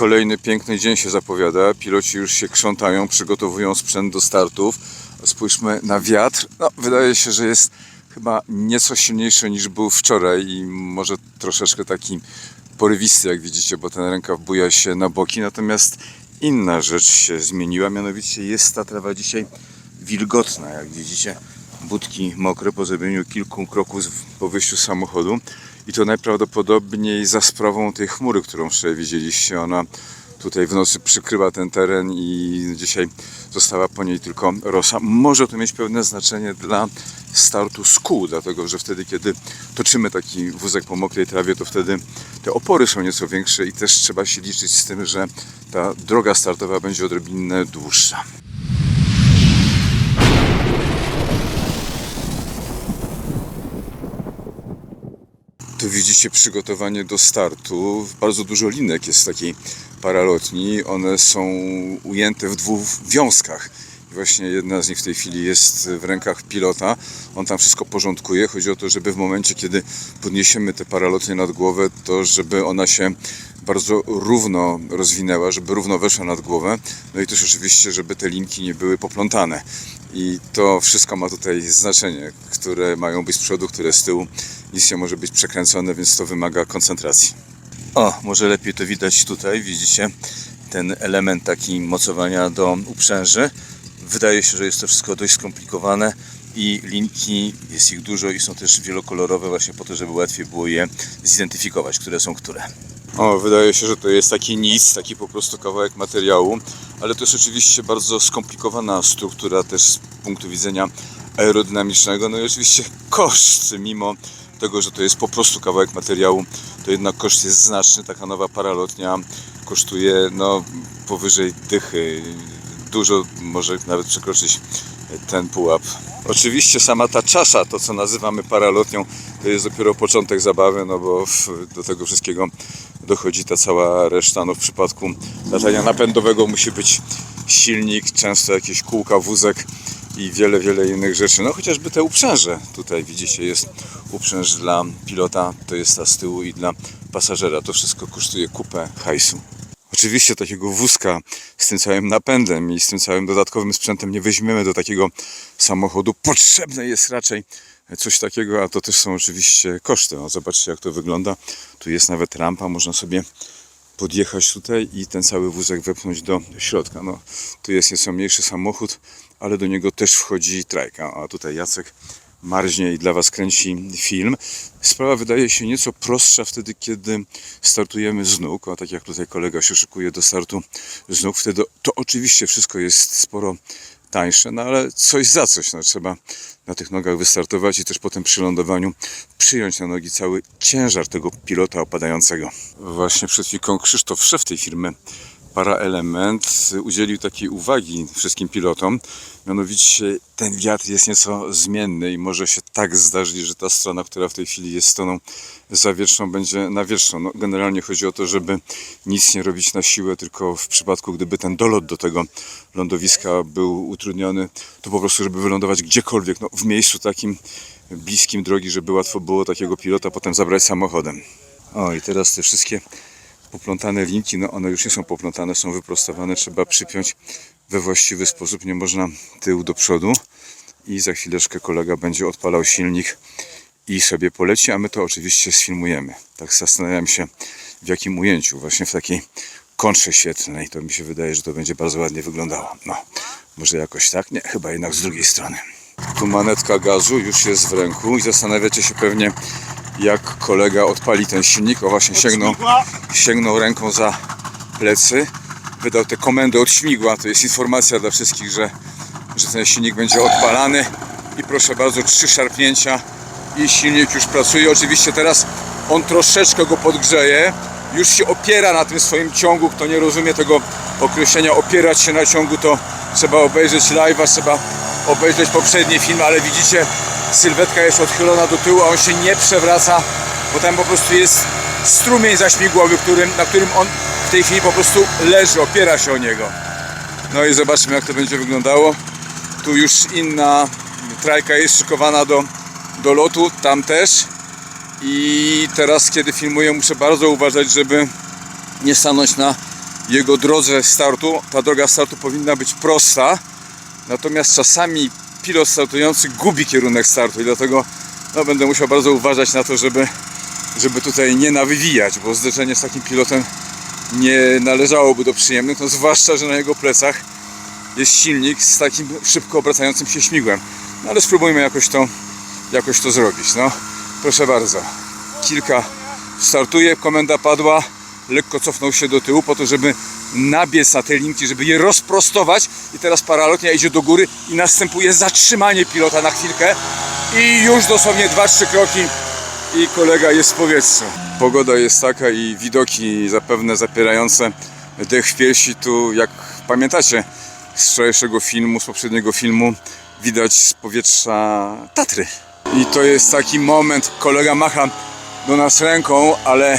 Kolejny piękny dzień się zapowiada. Piloci już się krzątają, przygotowują sprzęt do startów. Spójrzmy na wiatr. No, wydaje się, że jest chyba nieco silniejszy niż był wczoraj i może troszeczkę taki porywisty, jak widzicie, bo ten rękaw buja się na boki. Natomiast inna rzecz się zmieniła, mianowicie jest ta trawa dzisiaj wilgotna, jak widzicie. Budki mokre po zrobieniu kilku kroków po wyjściu samochodu. I to najprawdopodobniej za sprawą tej chmury, którą wczoraj widzieliście. Ona tutaj w nocy przykrywa ten teren i dzisiaj została po niej tylko rosa. Może to mieć pewne znaczenie dla startu z kół, dlatego że wtedy, kiedy toczymy taki wózek po mokrej trawie, to wtedy te opory są nieco większe i też trzeba się liczyć z tym, że ta droga startowa będzie odrobinę dłuższa. Tu widzicie przygotowanie do startu. Bardzo dużo linek jest w takiej paralotni. One są ujęte w dwóch wiązkach. Właśnie jedna z nich w tej chwili jest w rękach pilota. On tam wszystko porządkuje. Chodzi o to, żeby w momencie, kiedy podniesiemy tę paralotnię nad głowę, to żeby ona się bardzo równo rozwinęła, żeby równo weszła nad głowę. No i też oczywiście, żeby te linki nie były poplątane. I to wszystko ma tutaj znaczenie, które mają być z przodu, które z tyłu. Nic nie może być przekręcone, więc to wymaga koncentracji. O, może lepiej to widać tutaj, widzicie ten element taki mocowania do uprzęży. Wydaje się, że jest to wszystko dość skomplikowane i linki, jest ich dużo i są też wielokolorowe właśnie po to, żeby łatwiej było je zidentyfikować, które są które. O, wydaje się, że to jest taki nic, taki po prostu kawałek materiału, ale to jest oczywiście bardzo skomplikowana struktura też z punktu widzenia aerodynamicznego, no i oczywiście koszt, mimo tego, że to jest po prostu kawałek materiału, to jednak koszt jest znaczny. Taka nowa paralotnia kosztuje no, powyżej dychy. Dużo może nawet przekroczyć ten pułap. Oczywiście sama ta czasza, to co nazywamy paralotnią, to jest dopiero początek zabawy, no bo do tego wszystkiego dochodzi ta cała reszta. No w przypadku latania napędowego musi być silnik, często jakieś kółka, wózek i wiele, wiele innych rzeczy. No chociażby te uprzęże. Tutaj widzicie jest uprzęż dla pilota, to jest ta z tyłu i dla pasażera. To wszystko kosztuje kupę hajsu. Oczywiście takiego wózka z tym całym napędem i z tym całym dodatkowym sprzętem nie weźmiemy do takiego samochodu. Potrzebne jest raczej coś takiego, a to też są oczywiście koszty. No, zobaczcie jak to wygląda. Tu jest nawet rampa, można sobie podjechać tutaj i ten cały wózek wepchnąć do środka. No, tu jest nieco mniejszy samochód, ale do niego też wchodzi trajka. A tutaj Jacek marznie i dla Was kręci film. Sprawa wydaje się nieco prostsza wtedy, kiedy startujemy z nóg, a tak jak tutaj kolega się szykuje do startu z nóg, wtedy to oczywiście wszystko jest sporo tańsze, no ale coś za coś. No, trzeba na tych nogach wystartować i też potem przy lądowaniu przyjąć na nogi cały ciężar tego pilota opadającego. Właśnie przed chwilką Krzysztof, szef tej firmy Paraelement, udzielił takiej uwagi wszystkim pilotom. Mianowicie ten wiatr jest nieco zmienny i może się tak zdarzyć, że ta strona, która w tej chwili jest stroną zawietrzną, będzie nawietrzną. No, generalnie chodzi o to, żeby nic nie robić na siłę, tylko w przypadku, gdyby ten dolot do tego lądowiska był utrudniony, to po prostu, żeby wylądować gdziekolwiek, no, w miejscu takim bliskim drogi, żeby łatwo było takiego pilota potem zabrać samochodem. O i teraz te wszystkie poplątane linki, no one już nie są poplątane, są wyprostowane, trzeba przypiąć we właściwy sposób, nie można tył do przodu i za chwileczkę kolega będzie odpalał silnik i sobie poleci, a my to oczywiście sfilmujemy. Tak zastanawiam się w jakim ujęciu, właśnie w takiej kontrze świetlnej, to mi się wydaje, że to będzie bardzo ładnie wyglądało. No, może jakoś tak? Nie, chyba jednak z drugiej strony. Tu manetka gazu już jest w ręku i zastanawiacie się pewnie, jak kolega odpali ten silnik. O właśnie sięgnął, sięgnął ręką za plecy, wydał te komendy od śmigła. To jest informacja dla wszystkich, że, że ten silnik będzie odpalany. I proszę bardzo, trzy szarpnięcia i silnik już pracuje. Oczywiście teraz on troszeczkę go podgrzeje. Już się opiera na tym swoim ciągu. Kto nie rozumie tego określenia opierać się na ciągu, to trzeba obejrzeć live'a, trzeba obejrzeć poprzednie filmy, ale widzicie, sylwetka jest odchylona do tyłu, a on się nie przewraca, bo tam po prostu jest strumień zaśmigłowy, którym, na którym on w tej chwili po prostu leży, opiera się o niego. No i zobaczmy jak to będzie wyglądało. Tu już inna trajka jest szykowana do, do lotu, tam też. I teraz kiedy filmuję muszę bardzo uważać, żeby nie stanąć na jego drodze startu. Ta droga startu powinna być prosta, natomiast czasami pilot startujący gubi kierunek startu i dlatego no, będę musiał bardzo uważać na to, żeby, żeby tutaj nie nawywijać, bo zderzenie z takim pilotem nie należałoby do przyjemnych, no zwłaszcza, że na jego plecach jest silnik z takim szybko obracającym się śmigłem. No ale spróbujmy jakoś to, jakoś to zrobić. No, proszę bardzo. Kilka startuje, komenda padła, lekko cofnął się do tyłu po to, żeby nabiec na te linki, żeby je rozprostować i teraz paralotnia idzie do góry i następuje zatrzymanie pilota na chwilkę i już dosłownie 2-3 kroki i kolega jest w powietrzu. Pogoda jest taka i widoki zapewne zapierające dech w piersi. Tu, jak pamiętacie z wczorajszego filmu, z poprzedniego filmu, widać z powietrza Tatry. I to jest taki moment, kolega macha do nas ręką, ale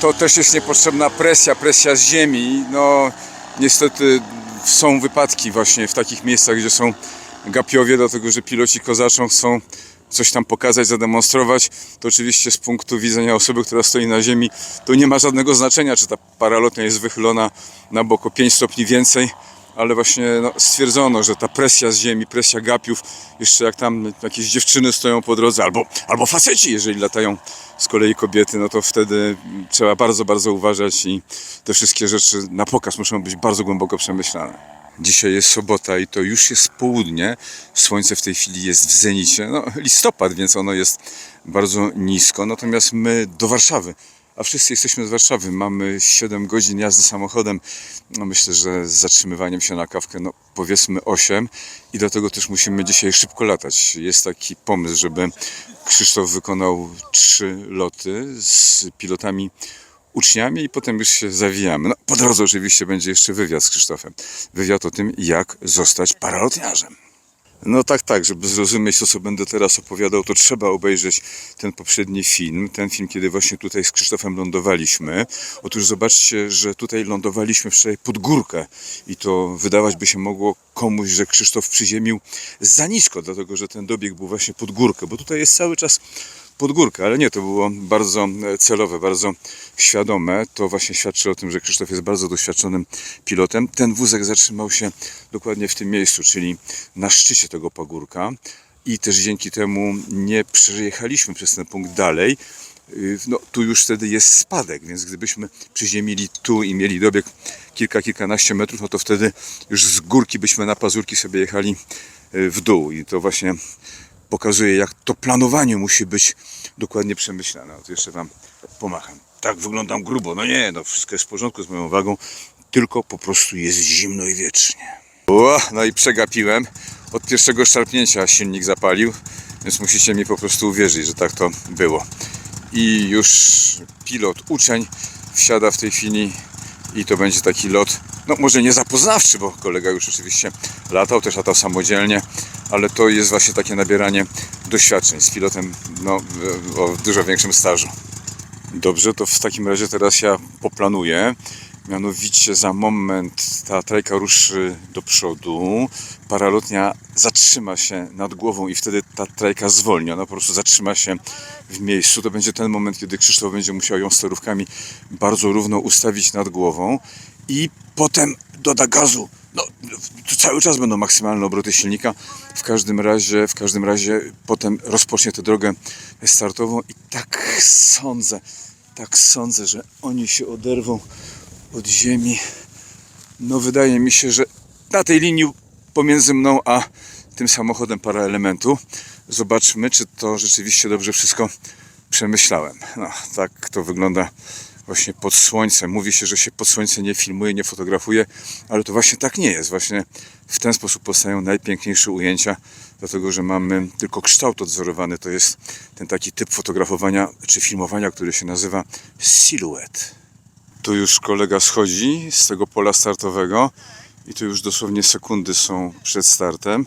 to też jest niepotrzebna presja, presja z ziemi. No, niestety są wypadki właśnie w takich miejscach, gdzie są gapiowie, dlatego że piloci kozaczą chcą coś tam pokazać, zademonstrować, to oczywiście z punktu widzenia osoby, która stoi na ziemi, to nie ma żadnego znaczenia, czy ta paralotnia jest wychylona na bok o 5 stopni więcej, ale właśnie no, stwierdzono, że ta presja z ziemi, presja gapiów, jeszcze jak tam jakieś dziewczyny stoją po drodze, albo, albo faceci, jeżeli latają z kolei kobiety, no to wtedy trzeba bardzo, bardzo uważać i te wszystkie rzeczy na pokaz muszą być bardzo głęboko przemyślane. Dzisiaj jest sobota i to już jest południe. Słońce w tej chwili jest w zenicie. No, listopad, więc ono jest bardzo nisko. Natomiast my do Warszawy, a wszyscy jesteśmy z Warszawy, mamy 7 godzin jazdy samochodem. No, myślę, że z zatrzymywaniem się na kawkę, no powiedzmy 8 i dlatego też musimy dzisiaj szybko latać. Jest taki pomysł, żeby Krzysztof wykonał trzy loty z pilotami uczniami i potem już się zawijamy. No, po drodze oczywiście będzie jeszcze wywiad z Krzysztofem. Wywiad o tym, jak zostać paralotniarzem. No tak, tak, żeby zrozumieć to, co będę teraz opowiadał, to trzeba obejrzeć ten poprzedni film, ten film, kiedy właśnie tutaj z Krzysztofem lądowaliśmy. Otóż zobaczcie, że tutaj lądowaliśmy wczoraj pod górkę i to wydawać by się mogło komuś, że Krzysztof przyziemił za nisko, dlatego że ten dobieg był właśnie pod górkę, bo tutaj jest cały czas pod górkę, ale nie, to było bardzo celowe, bardzo świadome. To właśnie świadczy o tym, że Krzysztof jest bardzo doświadczonym pilotem. Ten wózek zatrzymał się dokładnie w tym miejscu, czyli na szczycie tego pagórka i też dzięki temu nie przejechaliśmy przez ten punkt dalej. Yy, No, tu już wtedy jest spadek, więc gdybyśmy przyziemili tu i mieli dobieg kilka, kilkanaście metrów, no to wtedy już z górki byśmy na pazurki sobie jechali yy, w dół i to właśnie pokazuje, jak to planowanie musi być dokładnie przemyślane. No jeszcze Wam pomacham. Tak wyglądam grubo. No nie, no wszystko jest w porządku z moją wagą, tylko po prostu jest zimno i wiecznie. O, no i przegapiłem. Od pierwszego szarpnięcia silnik zapalił, więc musicie mi po prostu uwierzyć, że tak to było. I już pilot, uczeń wsiada w tej chwili i to będzie taki lot, no może nie zapoznawczy, bo kolega już oczywiście latał, też latał samodzielnie, ale to jest właśnie takie nabieranie doświadczeń z pilotem no, o dużo większym stażu. Dobrze, to w takim razie teraz ja poplanuję. Mianowicie za moment ta trajka ruszy do przodu, paralotnia zatrzyma się nad głową i wtedy ta trajka zwolni. Ona po prostu zatrzyma się w miejscu. To będzie ten moment, kiedy Krzysztof będzie musiał ją sterówkami bardzo równo ustawić nad głową i potem doda gazu. No, cały czas będą maksymalne obroty silnika. W każdym razie, w każdym razie potem rozpocznie tę drogę startową i tak sądzę, tak sądzę, że oni się oderwą od ziemi. No wydaje mi się, że na tej linii pomiędzy mną a tym samochodem paraelementu zobaczmy, czy to rzeczywiście dobrze wszystko przemyślałem. No, tak to wygląda właśnie pod słońcem. Mówi się, że się pod słońce nie filmuje, nie fotografuje, ale to właśnie tak nie jest. Właśnie w ten sposób powstają najpiękniejsze ujęcia, dlatego że mamy tylko kształt odzorowany. To jest ten taki typ fotografowania czy filmowania, który się nazywa silhouette. Tu już kolega schodzi z tego pola startowego i tu już dosłownie sekundy są przed startem.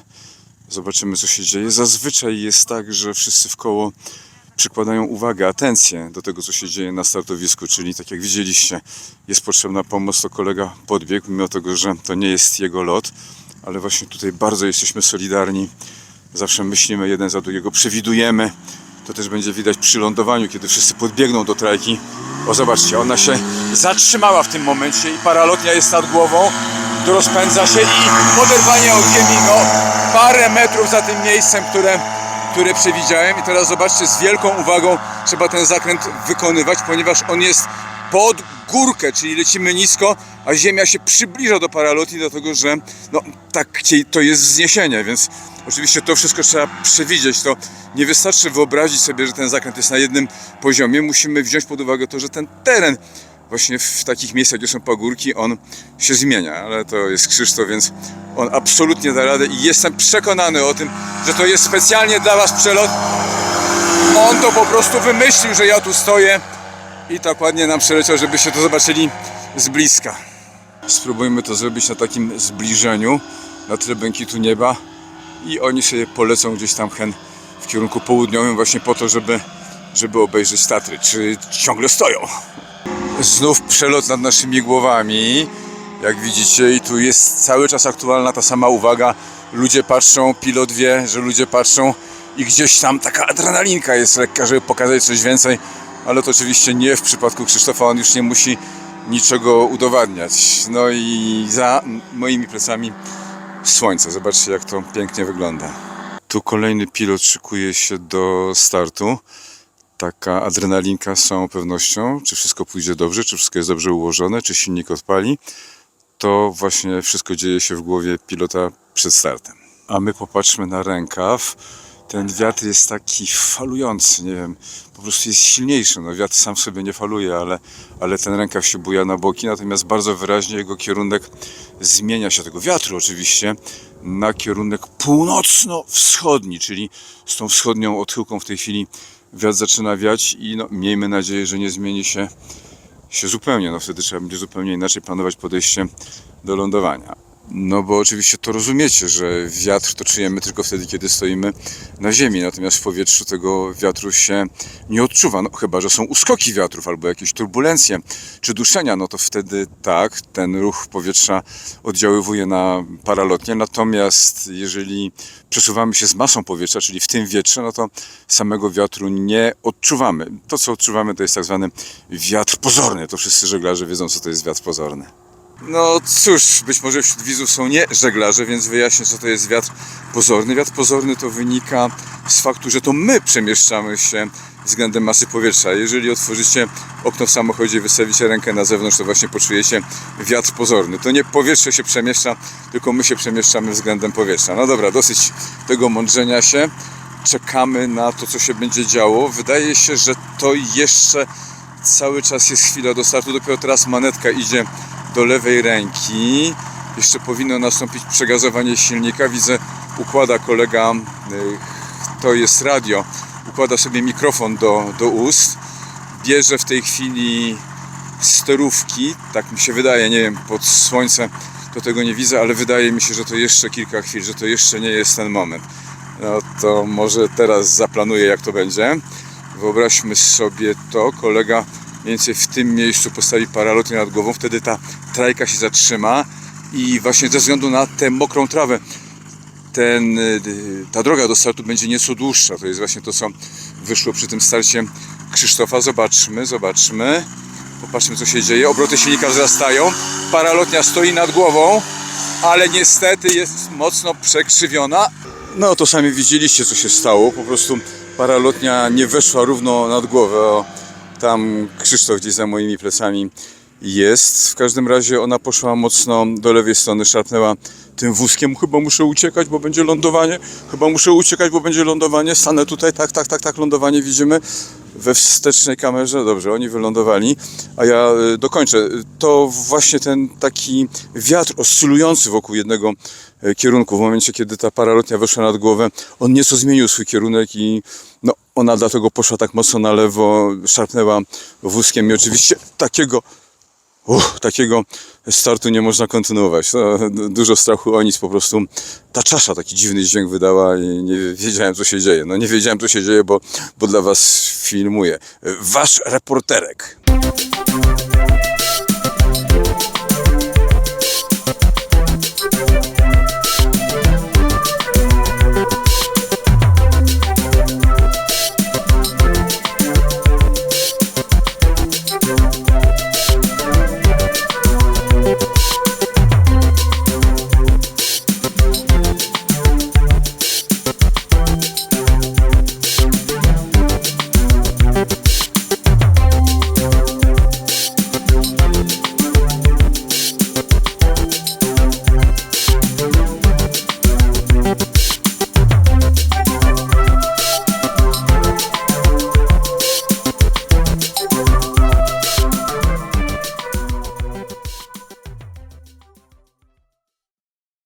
Zobaczymy, co się dzieje. Zazwyczaj jest tak, że wszyscy w koło przykładają uwagę, atencję do tego, co się dzieje na startowisku, czyli tak jak widzieliście, jest potrzebna pomoc, to kolega podbiegł, mimo tego, że to nie jest jego lot, ale właśnie tutaj bardzo jesteśmy solidarni, zawsze myślimy jeden za drugiego, przewidujemy, to też będzie widać przy lądowaniu, kiedy wszyscy podbiegną do trajki, O, zobaczcie, ona się zatrzymała w tym momencie i paralotnia jest nad głową, to rozpędza się i poderwanie od ziemi, no parę metrów za tym miejscem, które, które przewidziałem. I teraz zobaczcie, z wielką uwagą trzeba ten zakręt wykonywać, ponieważ on jest pod górkę, czyli lecimy nisko, a ziemia się przybliża do paralotni, dlatego że no, takie to jest wzniesienie, więc oczywiście to wszystko trzeba przewidzieć. To nie wystarczy wyobrazić sobie, że ten zakręt jest na jednym poziomie. Musimy wziąć pod uwagę to, że ten teren właśnie w takich miejscach, gdzie są pagórki, on się zmienia, ale to jest Krzysztof, więc on absolutnie da radę i jestem przekonany o tym, że to jest specjalnie dla Was przelot. On to po prostu wymyślił, że ja tu stoję i tak ładnie nam przeleciał, żebyście to zobaczyli z bliska. Spróbujmy to zrobić na takim zbliżeniu, na tle błękitu nieba i oni sobie polecą gdzieś tam hen w kierunku południowym właśnie po to, żeby, żeby obejrzeć Tatry. Czy ciągle stoją? Znów przelot nad naszymi głowami. Jak widzicie, i tu jest cały czas aktualna ta sama uwaga. Ludzie patrzą, pilot wie, że ludzie patrzą i gdzieś tam taka adrenalinka jest lekka, żeby pokazać coś więcej. Ale to oczywiście nie w przypadku Krzysztofa, on już nie musi niczego udowadniać. No i za moimi plecami słońce. Zobaczcie, jak to pięknie wygląda. Tu kolejny pilot szykuje się do startu taka adrenalinka z całą pewnością, czy wszystko pójdzie dobrze, czy wszystko jest dobrze ułożone, czy silnik odpali, to właśnie wszystko dzieje się w głowie pilota przed startem. A my popatrzmy na rękaw. Ten wiatr jest taki falujący, nie wiem, po prostu jest silniejszy. No, wiatr sam sobie nie faluje, ale, ale ten rękaw się buja na boki, natomiast bardzo wyraźnie jego kierunek zmienia się, tego wiatru oczywiście, na kierunek północno-wschodni, czyli z tą wschodnią odchyłką w tej chwili wiatr zaczyna wiać i no, miejmy nadzieję, że nie zmieni się, się zupełnie. No wtedy trzeba będzie zupełnie inaczej planować podejście do lądowania. No bo oczywiście to rozumiecie, że wiatr to czujemy tylko wtedy, kiedy stoimy na ziemi, natomiast w powietrzu tego wiatru się nie odczuwa, no chyba, że są uskoki wiatrów albo jakieś turbulencje czy duszenia, no to wtedy tak, ten ruch powietrza oddziaływuje na paralotnię, natomiast jeżeli przesuwamy się z masą powietrza, czyli w tym wietrze, no to samego wiatru nie odczuwamy. To, co odczuwamy, to jest tak zwany wiatr pozorny. To wszyscy żeglarze wiedzą, co to jest wiatr pozorny. No cóż, być może wśród widzów są nie żeglarze, więc wyjaśnię, co to jest wiatr pozorny. Wiatr pozorny to wynika z faktu, że to my przemieszczamy się względem masy powietrza. Jeżeli otworzycie okno w samochodzie i wystawicie rękę na zewnątrz, to właśnie poczujecie wiatr pozorny. To nie powietrze się przemieszcza, tylko my się przemieszczamy względem powietrza. No dobra, dosyć tego mądrzenia się. Czekamy na to, co się będzie działo. Wydaje się, że to jeszcze cały czas jest chwila do startu. Dopiero teraz manetka idzie do lewej ręki. Jeszcze powinno nastąpić przegazowanie silnika. Widzę, układa kolega, y, to jest radio, układa sobie mikrofon do, do ust. Bierze w tej chwili sterówki, tak mi się wydaje, nie wiem, pod słońce to tego nie widzę, ale wydaje mi się, że to jeszcze kilka chwil, że to jeszcze nie jest ten moment. No to może teraz zaplanuję, jak to będzie. Wyobraźmy sobie to, kolega mniej więcej w tym miejscu postawi paralotnię nad głową, wtedy ta trajka się zatrzyma i właśnie ze względu na tę mokrą trawę ten, y, ta droga do startu będzie nieco dłuższa. To jest właśnie to, co wyszło przy tym starcie Krzysztofa. Zobaczmy, zobaczmy. Popatrzmy, co się dzieje. Obroty silnika wzrastają. Paralotnia stoi nad głową, ale niestety jest mocno przekrzywiona. No to sami widzieliście, co się stało. Po prostu paralotnia nie weszła równo nad głowę. Tam Krzysztof gdzieś za moimi plecami jest. W każdym razie ona poszła mocno do lewej strony, szarpnęła tym wózkiem. Chyba muszę uciekać, bo będzie lądowanie. Chyba muszę uciekać, bo będzie lądowanie. Stanę tutaj, tak, tak, tak, tak, lądowanie widzimy we wstecznej kamerze. Dobrze, oni wylądowali, a ja y, dokończę. To właśnie ten taki wiatr oscylujący wokół jednego kierunku. W momencie, kiedy ta paralotnia weszła nad głowę, on nieco zmienił swój kierunek i no, ona dlatego poszła tak mocno na lewo, szarpnęła wózkiem i oczywiście takiego Uff, takiego startu nie można kontynuować. No, dużo strachu o nic, po prostu ta czasza taki dziwny dźwięk wydała i nie wiedziałem co się dzieje. No nie wiedziałem co się dzieje, bo, bo dla was filmuję. Wasz reporterek.